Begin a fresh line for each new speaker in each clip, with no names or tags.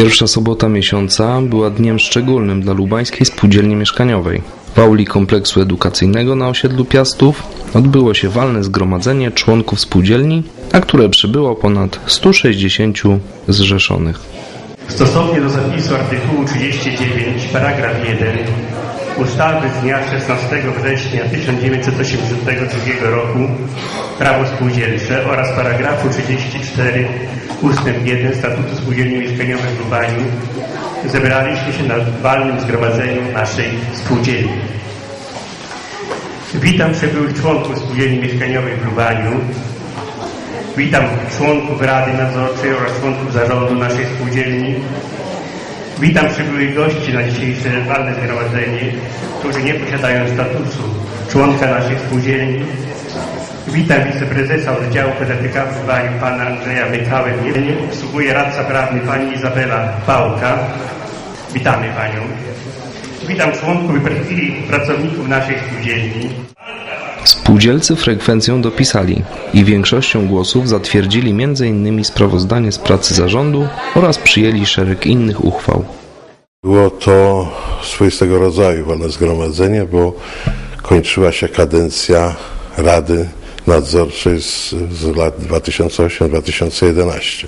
Pierwsza sobota miesiąca była dniem szczególnym dla Lubańskiej Spółdzielni Mieszkaniowej. W auli kompleksu edukacyjnego na osiedlu Piastów odbyło się walne zgromadzenie członków spółdzielni, na które przybyło ponad 160 zrzeszonych.
Stosownie do zapisu artykułu 39 paragraf 1 ustawy z dnia 16 września 1982 roku Prawo spółdzielcze oraz paragrafu 34 ustęp 1 Statutu Spółdzielni Mieszkaniowej w Lubaniu zebraliśmy się na walnym zgromadzeniu naszej spółdzielni. Witam przybyłych członków Spółdzielni Mieszkaniowej w Lubaniu, Witam członków Rady Nadzorczej oraz członków zarządu naszej spółdzielni. Witam przybyłych gości na dzisiejsze walne zgromadzenie, którzy nie posiadają statusu członka naszej spółdzielni. Witam wiceprezesa oddziału PZPK w Lubaniu, pana Andrzeja Mykałę. Obsługuje radca prawny pani Izabela Pałka. Witamy panią. Witam członków i pracowników naszej spółdzielni.
Spółdzielcy frekwencją dopisali i większością głosów zatwierdzili m.in. sprawozdanie z pracy zarządu oraz przyjęli szereg innych uchwał.
Było to swoistego rodzaju walne zgromadzenie, bo kończyła się kadencja Rady Nadzorczej z, z lat 2008-2011.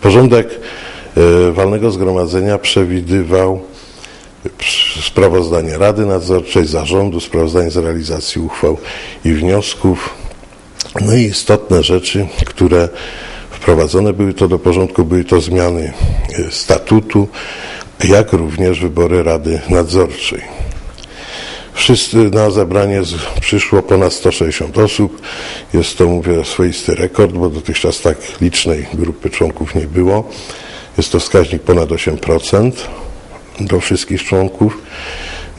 Porządek e, walnego zgromadzenia przewidywał sprawozdanie Rady Nadzorczej, Zarządu, sprawozdanie z realizacji uchwał i wniosków. No i istotne rzeczy, które wprowadzone były to do porządku, były to zmiany e, statutu, jak również wybory Rady Nadzorczej. Wszyscy na zebranie przyszło ponad 160 osób. Jest to, mówię, swoisty rekord, bo dotychczas tak licznej grupy członków nie było. Jest to wskaźnik ponad 8% do wszystkich członków.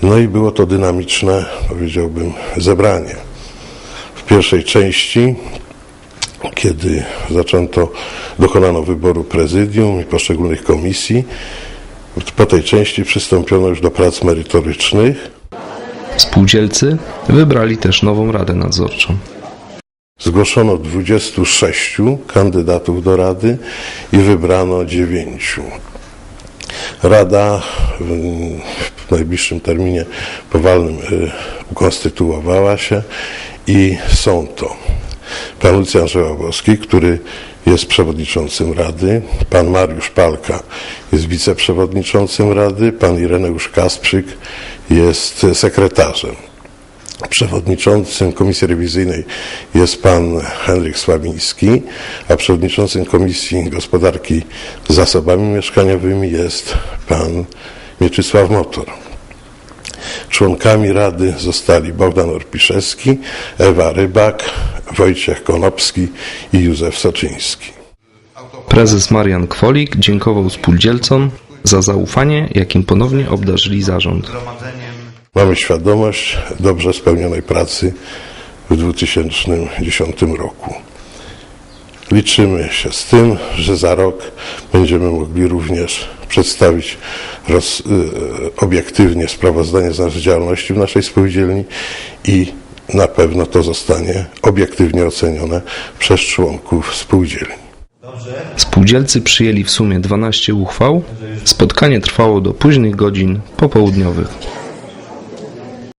No i było to dynamiczne, powiedziałbym, zebranie. W pierwszej części, kiedy zaczęto, dokonano wyboru prezydium i poszczególnych komisji, po tej części przystąpiono już do prac merytorycznych.
Spółdzielcy wybrali też nową Radę Nadzorczą.
Zgłoszono 26 kandydatów do Rady i wybrano 9. Rada w najbliższym terminie powalnym y, ukonstytuowała się i są to pan Lucjan Żałabowski, który jest przewodniczącym Rady, pan Mariusz Palka jest wiceprzewodniczącym Rady, pan Ireneusz Kasprzyk jest sekretarzem. Przewodniczącym Komisji Rewizyjnej jest pan Henryk Sławiński, a przewodniczącym Komisji Gospodarki Zasobami Mieszkaniowymi jest pan Mieczysław Motor. Członkami Rady zostali Bogdan Orpiszewski, Ewa Rybak, Wojciech Konopski i Józef Soczyński.
Prezes Marian Kwolik dziękował spółdzielcom za zaufanie, jakim ponownie obdarzyli zarząd.
Mamy świadomość dobrze spełnionej pracy w 2010 roku. Liczymy się z tym, że za rok będziemy mogli również przedstawić roz, y, obiektywnie sprawozdanie z naszej działalności w naszej spółdzielni i na pewno to zostanie obiektywnie ocenione przez członków spółdzielni.
Spółdzielcy przyjęli w sumie 12 uchwał. Spotkanie trwało do późnych godzin popołudniowych.